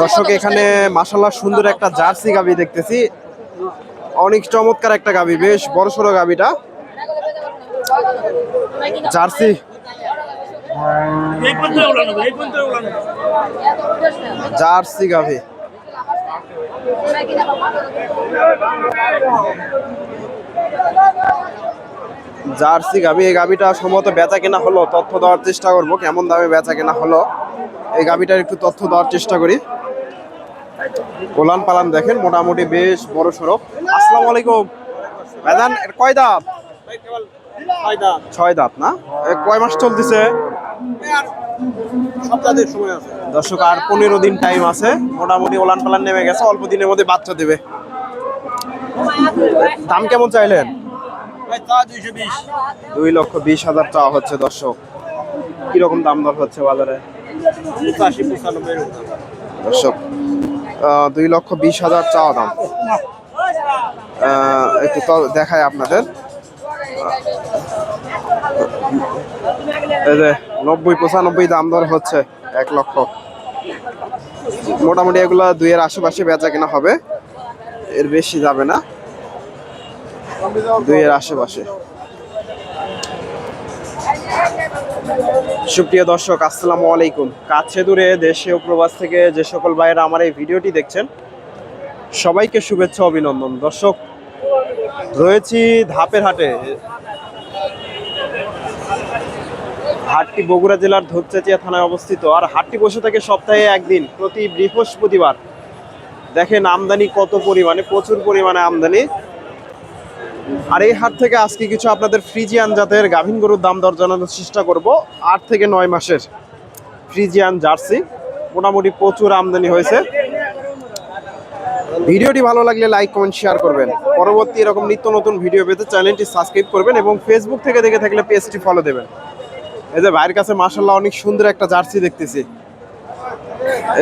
দর্শক, এখানে মাসাল্লাহ সুন্দর একটা জার্সি গাবি দেখতেছি। অনেক চমৎকার একটা গাবি, বেশ বড় সড়ো গাবিটা। জার্সি। জার্সি গাভি জার্সি গাভি এই গাভিটা সম্ভবত বেচা কেনা হলো তথ্য দেওয়ার চেষ্টা করব কেমন দামে বেচা কেনা হলো। এই গাভিটার একটু তথ্য দেওয়ার চেষ্টা করি। ওলান পালান দেখেন মোটামুটি বেশ বড় সড়ো। আসসালামু আলাইকুম। ভাইজান এর কয় দাঁত? ছয় দাঁত। না? কয় মাস চলতেছে? দর্শক আর পনেরো দিন টাইম আছে। মোটামুটি ওলান পালান নেমে গেছে অল্প দিনের মধ্যে বাচ্চা দেবে। দাম কেমন চাইলেন? দুই লক্ষ বিশ হাজার চাওয়া হচ্ছে দর্শক। কীরকম দাম দর হচ্ছে বাজারে? দর্শক দুই লক্ষ বিশ হাজার চাওয়া দাম। একটু তো- দেখায় আপনাদের। এই যে নব্বই পঁচানব্বই দাম দর হচ্ছে এক লক্ষ। মোটামুটি এগুলা দুইয়ের আশেপাশে বেচা কেনা হবে। এর বেশি যাবে না। দুইয়ের আশেপাশে। সুপ্রিয় দর্শক, আসসালামু আলাইকুম। কাছে দূরে দেশে ও প্রবাস থেকে যে সকল ভাইয়েরা আমার এই ভিডিওটি দেখছেন, সবাইকে শুভেচ্ছা, অভিনন্দন। দর্শক, রয়েছি ধাপের হাটে। হাটটি বগুড়া জেলার ধূপচাচিয়া থানায় অবস্থিত। আর হাটটি বসে থাকে সপ্তাহে একদিন, প্রতি বৃহস্পতিবার। দেখেন আমদানি কত পরিমাণে, প্রচুর পরিমাণে আমদানি। আর এই হাট থেকে আজকে কিছু আপনাদের ফ্রিজিয়ান জাতের গাভীন গরুর দাম দর জানানোর চেষ্টা করব। আট থেকে নয় মাসের ফ্রিজিয়ান জার্সি। মোটামুটি প্রচুর আমদানি হয়েছে। ভিডিওটি ভালো লাগলে লাইক, কমেন্ট, শেয়ার করবেন। পরবর্তী এরকম নিত্য নতুন ভিডিও পেতে চ্যানেলটি সাবস্ক্রাইব করবেন এবং ফেসবুক থেকে দেখে থাকলে পেজটি ফলো দেবেন। এই যে ভাইয়ের কাছে মাসাল্লাহ অনেক সুন্দর একটা জার্সি দেখতেছি।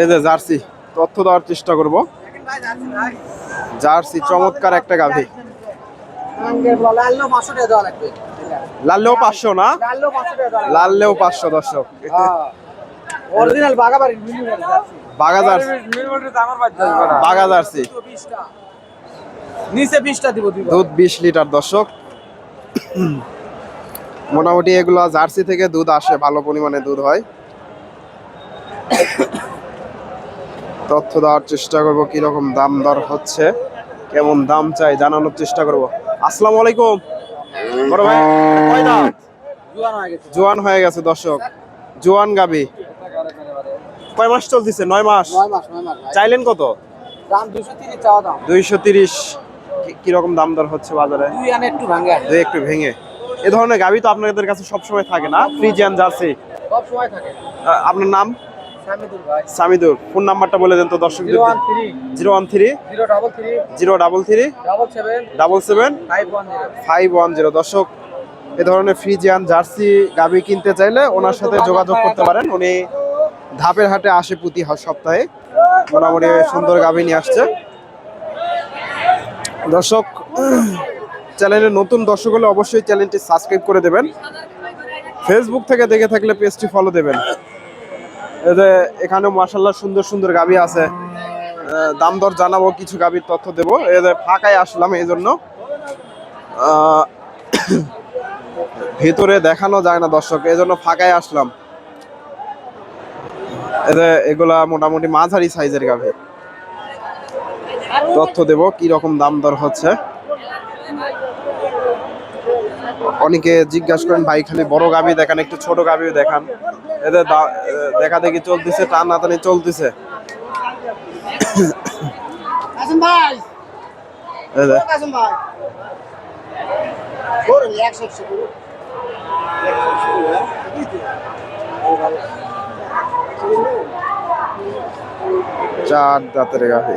এই যে জার্সি, তথ্য দেওয়ার চেষ্টা করব। জার্সি, চমৎকার একটা গাভী। লাললেও পাঁচশো না? লাললেও পাঁচশো দর্শক। অরিজিনাল বাগাবাড়ি বাগা জার্সি। বাগা জার্সি। নিচে বিশটা দিব দিব। দুধ বিশ লিটার দর্শক। মোটামুটি এগুলো জার্সি থেকে দুধ আসে ভালো পরিমাণে দুধ হয়। তথ্য দেওয়ার চেষ্টা করব কীরকম দাম দর হচ্ছে কেমন দাম চাই জানানোর চেষ্টা করব। আসসালামু আলাইকুম। বড় ভাই কয় দাম জোয়ান হয়ে গেছে। জোয়ান হয়ে গেছে দর্শক। জোয়ান গাবি। কয় মাস চলতেছে? নয় মাস? চাইলেন কত? দুইশো তিরিশ কীরকম দাম দর হচ্ছে বাজারে? দুই আনে একটু ভাঙে দুই একটু ভেঙে। এ ধরনের গাবি তো আপনাদের কাছে সবসময় থাকে না? Friesian Jersey. সব সময় থাকে আপনার নাম? সামিদুর ফোন নাম্বারটা বলে দেন তো দর্শক zero one three. Zero double three. Double seven. Five one zero. দর্শক এ ধরনের ফ্রিজিয়ান জার্সি গাবি কিনতে চাইলে ওনার সাথে যোগাযোগ করতে পারেন। উনি ধাপের হাটে আসে প্রতি সপ্তাহে। মোটামুটি সুন্দর গাবি নিয়ে আসছে। দর্শক চ্যানেলে নতুন দর্শক হলে অবশ্যই চ্যানেলটি সাবস্ক্রাইব করে দেবেন। ফেসবুক থেকে দেখে থাকলে পেজটি ফলো দেবেন। এখানে মাসাল্লাহ সুন্দর সুন্দর গাবি আছে। দাম দর জানাব, কিছু গাবির তথ্য দেবো। যে ফাঁকায় আসলাম এই জন্য। ভেতরে দেখানো যায় না দর্শক, এই জন্য ফাঁকায় আসলাম। এগুলা মোটামুটি মাঝারি সাইজের গাভি। তথ্য দেব কি রকম দাম দর হচ্ছে। অনেকে জিজ্ঞাসা করেন ভাই খালি বড় গাভি দেখান একটু ছোট গাভিও দেখান। এদের দেখা দেখি চলতেছে টানাটানি চলতেছে। চার দাঁতের গাভি।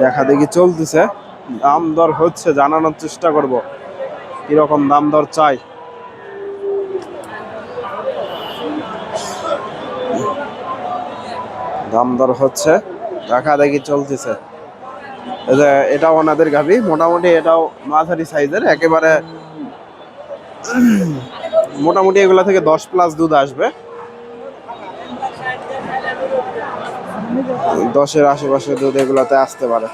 দেখা দেখি চলতেছে। দাম দর হচ্ছে, জানানোর চেষ্টা করব। কীরকম দাম দর চাই? দাম দর হচ্ছে, দেখা দেখি চলতেছে। এটাও ওনাদের গাভি, মোটামুটি এটাও মাঝারি সাইজের, একেবারে মোটামুটি এগুলা থেকে দশ প্লাস দুধ আসবে। দশের আশেপাশে দুধ এগুলাতে আসতে পারে।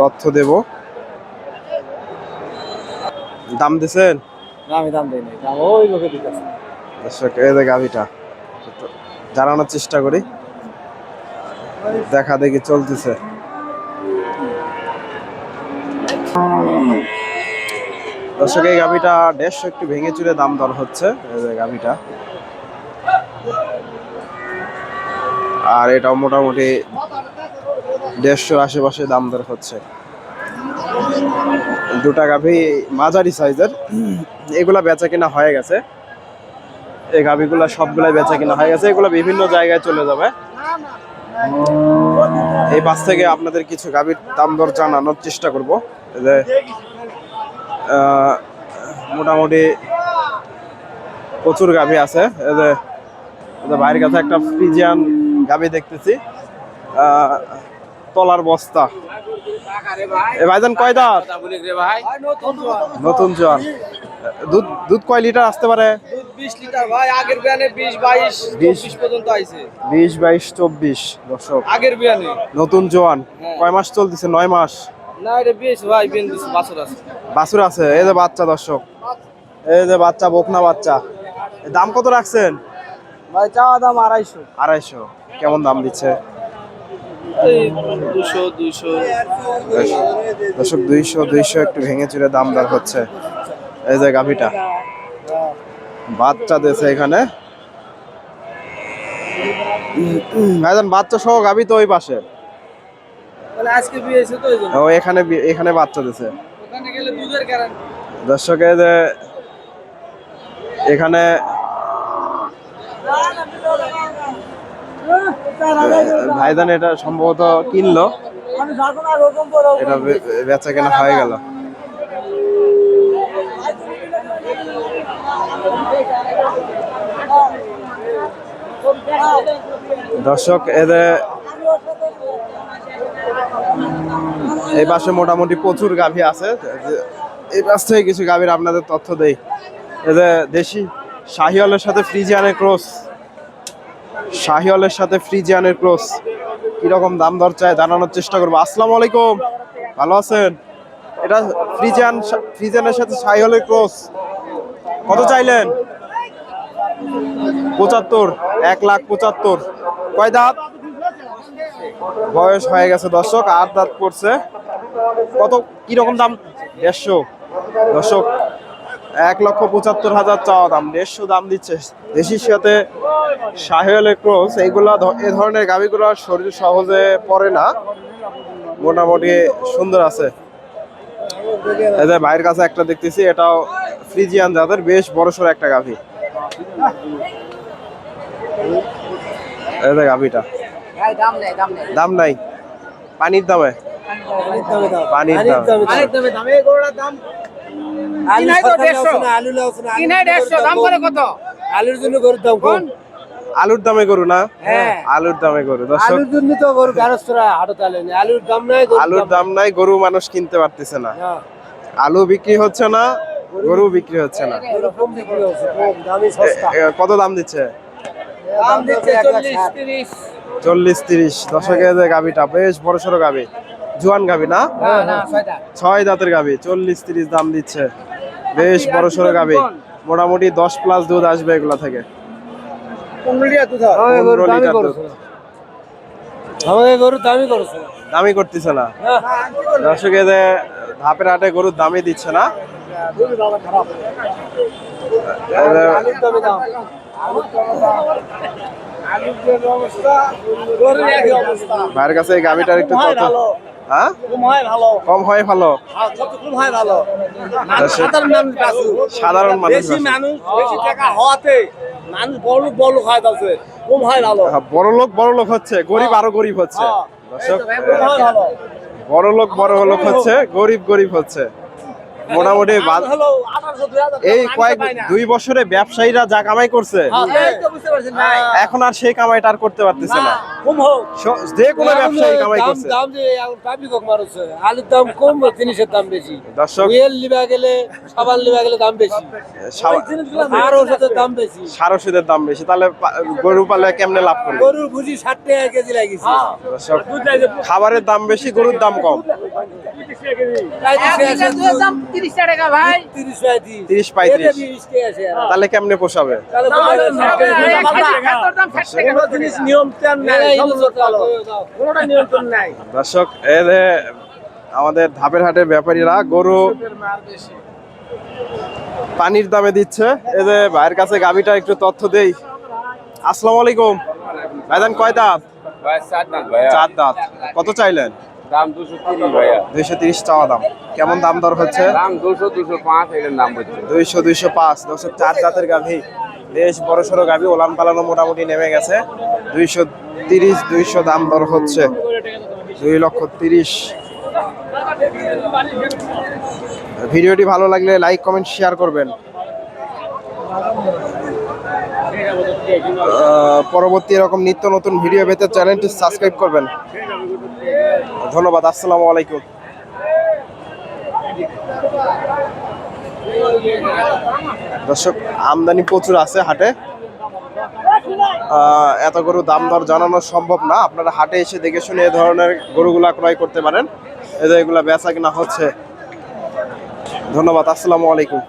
তথ্য দেব। দাম দিছেন? আমি দাম দিই দাম ওই লোকে দিতেছে। দর্শক এই যে গাভিটা জানানোর চেষ্টা করি। দেখা দেখি চলতেছে। দর্শক এই গাভিটা দেড়শো একটু ভেঙে চুরে দাম দর হচ্ছে। এই যে গাভিটা আর এটাও মোটামুটি দেড়শোর আশেপাশে দাম দর হচ্ছে। দুটা গাভি মাঝারি সাইজের। এগুলা বেচা কিনা হয়ে গেছে। এই গাভিগুলা সবগুলাই বেচা কিনা হয়ে গেছে। এগুলো বিভিন্ন জায়গায় চলে যাবে। এই পাশ থেকে আপনাদের কিছু গাভির দাম দর জানানোর চেষ্টা করব। যে মোটামুটি প্রচুর গাভি আছে। যে বাইরের কাছে একটা ফ্রিজিয়ান গাভি দেখতেছি। তলার বস্তা। এ ভাইজান কয় দাঁত? নতুন জন দুধ দুধ কয় লিটার আসতে পারে? বিশ বাইশ চব্বিশ দর্শক। আগের বিয়ানে নতুন জোয়ান। কয় মাস চলতেছে? নয় মাস। বাছর আছে। এই যে বাচ্চা দর্শক। এই যে বাচ্চা বকনা বাচ্চা। দাম কত রাখছেন? ভাই চাওয়া দাম আড়াইশো। আড়াইশো। কেমন দাম দিচ্ছে? দুশো দুইশো। দর্শক দুইশো দুইশো একটু ভেঙে চুরে দাম দর হচ্ছে এই যে গাভিটা। বাচ্চা দিয়েছে এখানে। ভাইজান বাচ্চা সহ গাভি তো ওই পাশে। ও এখানে এখানে বাচ্চা গ্যারান্টি দর্শকে যে এখানে ভাইজান এটা সম্ভবত কিনলো। এটা বেচা কেনা হয়ে গেল। দর্শক, এদের এই পাশে মোটামুটি প্রচুর গাভী আছে। এই পাশ থেকে কিছু গাভীর আপনাদের তথ্য দেই। এদের দেশি শাহিওয়ালের সাথে ফ্রিজিয়ানের ক্রস। শাহিওয়ালের সাথে ফ্রিজিয়ানের ক্রস কীরকম দাম দর চায় জানানোর চেষ্টা করব। আসসালামু আলাইকুম। ভালো আছেন? এটা ফ্রিজিয়ান ফ্রিজিয়ানের সাথে শাহিওয়ালের ক্রস কত চাইলেন? পঁচাত্তর, এক লাখ পঁচাত্তর। কয় দাঁত? বয়স হয়ে গেছে দর্শক, আট দাঁত পড়ছে। কত, কীরকম দাম? দেড়শো। দর্শক এক লক্ষ পঁচাত্তর হাজার চাওয়া দাম। দেড়শো দাম দিচ্ছে দেশির সাথে সাহেলের ক্রস। এইগুলা এ ধরনের গাভিগুলো শরীর সহজে পড়ে না। মোটামুটি সুন্দর আছে। এই যে ভাইয়ের কাছে একটা দেখতেছি এটাও ফ্রিজিয়ান জাতের বেশ বড় বড়সড় একটা গাভি। এই যে গাভিটা। দাম নেই দাম নেই। দাম নাই। পানির দামে। পানির দামে দাম করে কত? আলুর জন্য গরুর দাম কোন? আলুর দামে গরু না? হ্যাঁ। আলুর দামে গরু। আলুর জন্য তো গরু গারস্তরা আলুর দাম নাই আলুর দাম নাই। গরু মানুষ কিনতে পারতেছে না। না আলু বিক্রি হচ্ছে না গরু বিক্রি হচ্ছে না। কত দাম দিচ্ছে? চল্লিশ তিরিশ। চল্লিশ তিরিশ। দশকের যে গাভিটা বেশ বড় সড়ো গাভি। জুয়ান গাভি না? না না ছয়টা। ছয় দাঁতের গাভি চল্লিশ তিরিশ দাম দিচ্ছে। বেশ বড় সড়ো গাবে মোটামুটি দশ প্লাস দুধ আসবে এগুলা থেকে। দামি করছে দামই করতেছে না। দর্শকে যে ধাপের হাটে গরুর দামই দিচ্ছে না। ভাইয়ের কাছে এই গাভিটার একটু তথ্য হ্যাঁ? কম হয় ভালো? কম হয় সাধারণ মানুষ বড় লোক বড় লোক হচ্ছে গরিব আরও গরিব হচ্ছে। বড় লোক বড় লোক হচ্ছে গরিব গরিব হচ্ছে। মোটামুটি এই কয়েক দুই বছরে ব্যবসায়ীরা যা কামাই করছে। বুঝতে পারছেন, নাই। এখন আর সেই কামাইটা আর করতে পারতেছে না। কম হোক। স- যে কোনো ব্যবসায়ী কামাই করছে। দাম যে এখন public হোক মানুষের। আলুর দাম কম জিনিসের দাম বেশি। দর্শক উইল লিবা গেলে সাবান লিবা গেলে দাম বেশি। সা- ওষুধের দাম বেশি। সার ওষুধের দাম বেশি। তাহলে গরু পালে কেমনে লাভ করবে? গরুর ভুজি ষাট টাকা কেজি লাগিয়েছে খাবারের দাম বেশি গরুর দাম কম। তিরিশ পঁয়ত্রিশ। তাহলে কেমনে পোষাবে দর্শক আমাদের ধাপের হাটের ব্যাপারীরা গরু পানির দামে দিচ্ছে এই যে ভাইয়ের কাছে গাবিটা একটু তথ্য দেই আসসালামু আলাইকুম ভাইজান কয় দাঁত চার দাঁত কত চাইলেন দাম দুশো তিরিশ ভাইয়া। দুইশো তিরিশ চাওয়া দাম। কেমন দাম দর হচ্ছে? দাম দুশো দুশো পাঁচ এটার দাম হচ্ছে। দুইশো দুইশো পাঁচ। দুশো চার জাতের গাভী। বেশ বড় সড়ো গাভী ওলান পালানো মোটামুটি নেমে গেছে। দুইশো তিরিশ দুইশো দাম দর হচ্ছে। দুই লক্ষ তিরিশ। ভিডিওটি ভালো লাগলে লাইক কমেন্ট শেয়ার করবেন। পরবর্তী এরকম নিত্য নতুন ভিডিও পেতে চ্যানেলটি সাবস্ক্রাইব করবেন। ধন্যবাদ, আসসালামু আলাইকুম। দর্শক, আমদানি প্রচুর আছে হাটে। এত গরু দাম দর জানানো সম্ভব না। আপনারা হাটে এসে দেখে শুনে এ ধরনের গরুগুলা ক্রয় করতে পারেন। যে এগুলা বেচা কিনা হচ্ছে। ধন্যবাদ, আসসালামু আলাইকুম।